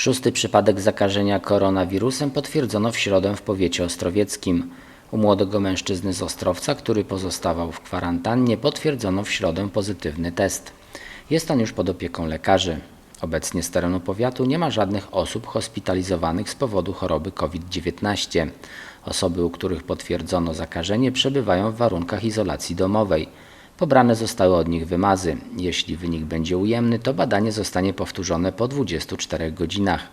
Szósty przypadek zakażenia koronawirusem potwierdzono w środę w powiecie ostrowieckim. U młodego mężczyzny z Ostrowca, który pozostawał w kwarantannie, potwierdzono w środę pozytywny test. Jest on już pod opieką lekarzy. Obecnie z terenu powiatu nie ma żadnych osób hospitalizowanych z powodu choroby COVID-19. Osoby, u których potwierdzono zakażenie, przebywają w warunkach izolacji domowej. Pobrane zostały od nich wymazy. Jeśli wynik będzie ujemny, to badanie zostanie powtórzone po 24 godzinach.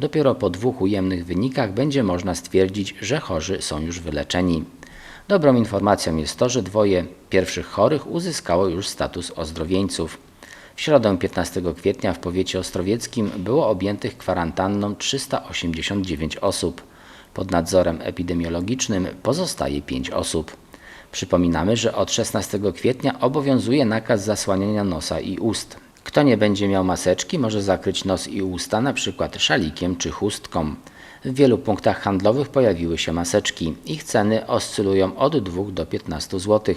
Dopiero po dwóch ujemnych wynikach będzie można stwierdzić, że chorzy są już wyleczeni. Dobrą informacją jest to, że dwoje pierwszych chorych uzyskało już status ozdrowieńców. W środę 15 kwietnia w powiecie ostrowieckim było objętych kwarantanną 389 osób. Pod nadzorem epidemiologicznym pozostaje 5 osób. Przypominamy, że od 16 kwietnia obowiązuje nakaz zasłaniania nosa i ust. Kto nie będzie miał maseczki, może zakryć nos i usta przykład szalikiem czy chustką. W wielu punktach handlowych pojawiły się maseczki. Ich ceny oscylują od 2 do 15 zł.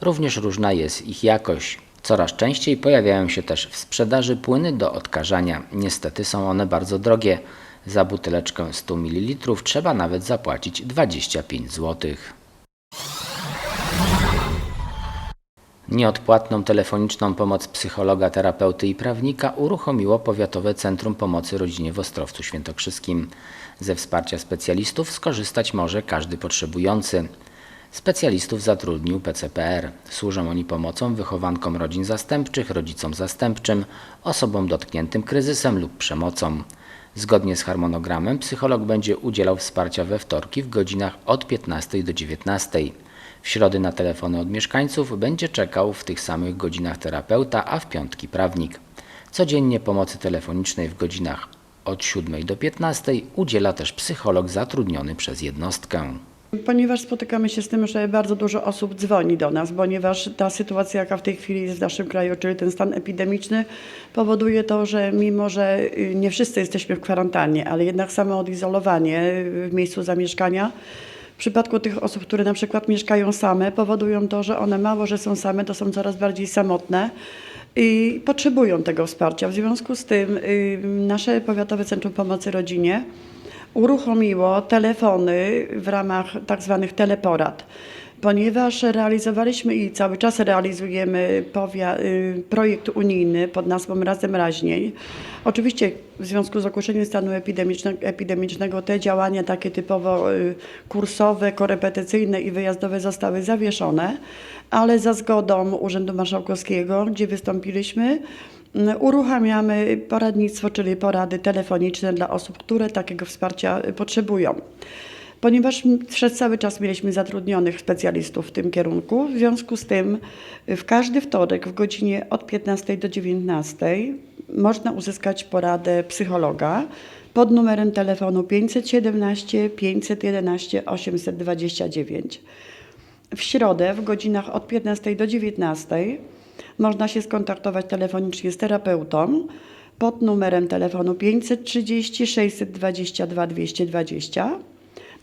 Również różna jest ich jakość. Coraz częściej pojawiają się też w sprzedaży płyny do odkażania. Niestety są one bardzo drogie. Za buteleczkę 100 ml trzeba nawet zapłacić 25 zł. Nieodpłatną telefoniczną pomoc psychologa, terapeuty i prawnika uruchomiło Powiatowe Centrum Pomocy Rodzinie w Ostrowcu Świętokrzyskim. Ze wsparcia specjalistów skorzystać może każdy potrzebujący. Specjalistów zatrudnił PCPR. Służą oni pomocą wychowankom rodzin zastępczych, rodzicom zastępczym, osobom dotkniętym kryzysem lub przemocą. Zgodnie z harmonogramem psycholog będzie udzielał wsparcia we wtorki w godzinach od 15 do 19. W środy na telefony od mieszkańców będzie czekał w tych samych godzinach terapeuta, a w piątki prawnik. Codziennie pomocy telefonicznej w godzinach od 7 do 15 udziela też psycholog zatrudniony przez jednostkę. Ponieważ spotykamy się z tym, że bardzo dużo osób dzwoni do nas, ponieważ ta sytuacja, jaka w tej chwili jest w naszym kraju, czyli ten stan epidemiczny, powoduje to, że mimo, że y, nie wszyscy jesteśmy w kwarantannie, ale jednak samo odizolowanie y, w miejscu zamieszkania, w przypadku tych osób, które na przykład mieszkają same, powodują to, że one mało, że są same, to są coraz bardziej samotne i potrzebują tego wsparcia. W związku z tym nasze Powiatowe Centrum Pomocy Rodzinie uruchomiło telefony w ramach tak zwanych teleporad, ponieważ realizowaliśmy i cały czas realizujemy y, projekt unijny pod nazwą Razem Raźniej. Oczywiście w związku z ogłoszeniem stanu epidemiczne- epidemicznego te działania takie typowo y, kursowe, korepetycyjne i wyjazdowe zostały zawieszone, ale za zgodą Urzędu Marszałkowskiego, gdzie wystąpiliśmy, Mm, Uruchamiamy poradnictwo, czyli porady telefoniczne dla osób, które takiego wsparcia y, potrzebują. Ponieważ przez cały czas mieliśmy zatrudnionych specjalistów w tym kierunku, w związku z tym y, w każdy wtorek w godzinie od 15 do 19 można uzyskać poradę psychologa pod numerem telefonu 517 511 829. W środę w godzinach od 15 do 19 można się skontaktować telefonicznie z terapeutą pod numerem telefonu 530 622 220.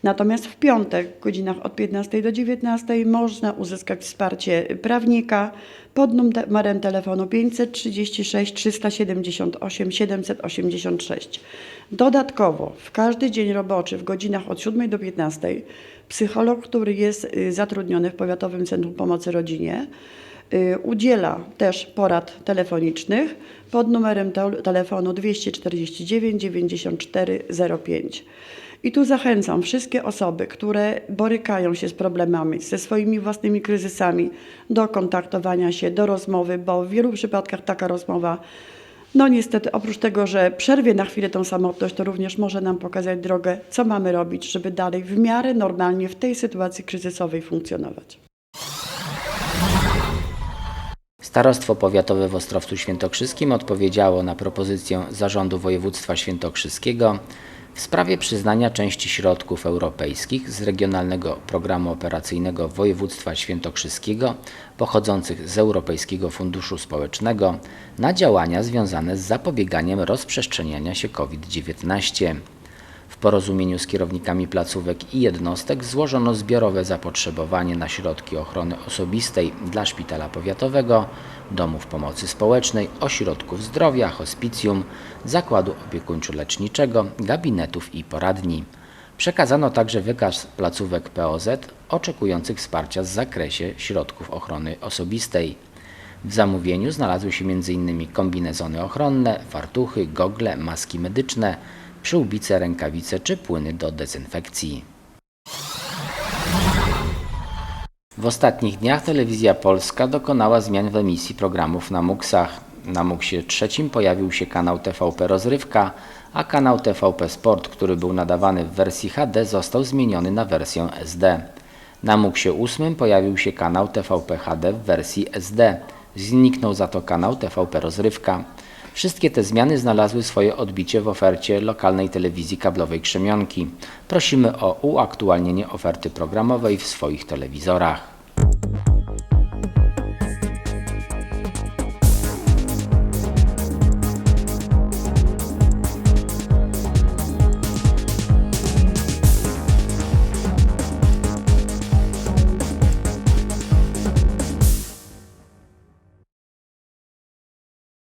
Natomiast w piątek w godzinach od 15 do 19 można uzyskać wsparcie prawnika pod numerem telefonu 536 378 786. Dodatkowo w każdy dzień roboczy w godzinach od 7 do 15 psycholog, który jest y, zatrudniony w Powiatowym Centrum Pomocy Rodzinie, udziela też porad telefonicznych pod numerem te- telefonu 249 94 05. I tu zachęcam wszystkie osoby, które borykają się z problemami, ze swoimi własnymi kryzysami, do kontaktowania się, do rozmowy, bo w wielu przypadkach taka rozmowa, no niestety, oprócz tego, że przerwie na chwilę tą samotność, to również może nam pokazać drogę, co mamy robić, żeby dalej w miarę normalnie w tej sytuacji kryzysowej funkcjonować. Starostwo Powiatowe w Ostrowcu Świętokrzyskim odpowiedziało na propozycję Zarządu Województwa Świętokrzyskiego w sprawie przyznania części środków europejskich z Regionalnego Programu Operacyjnego Województwa Świętokrzyskiego pochodzących z Europejskiego Funduszu Społecznego na działania związane z zapobieganiem rozprzestrzeniania się COVID-19. Porozumieniu z kierownikami placówek i jednostek złożono zbiorowe zapotrzebowanie na środki ochrony osobistej dla szpitala powiatowego, domów pomocy społecznej, ośrodków zdrowia, hospicjum, zakładu opiekuńczo-leczniczego, gabinetów i poradni. Przekazano także wykaz placówek POZ oczekujących wsparcia w zakresie środków ochrony osobistej. W zamówieniu znalazły się m.in. kombinezony ochronne, fartuchy, gogle, maski medyczne, przyłbice, rękawice czy płyny do dezynfekcji. W ostatnich dniach Telewizja Polska dokonała zmian w emisji programów na MUX-ach. Na MUX-ie trzecim pojawił się kanał TVP Rozrywka, a kanał TVP Sport, który był nadawany w wersji HD, został zmieniony na wersję SD. Na MUX-ie ósmym pojawił się kanał TVP HD w wersji SD. Zniknął za to kanał TVP Rozrywka. Wszystkie te zmiany znalazły swoje odbicie w ofercie lokalnej telewizji kablowej Krzemionki. Prosimy o uaktualnienie oferty programowej w swoich telewizorach.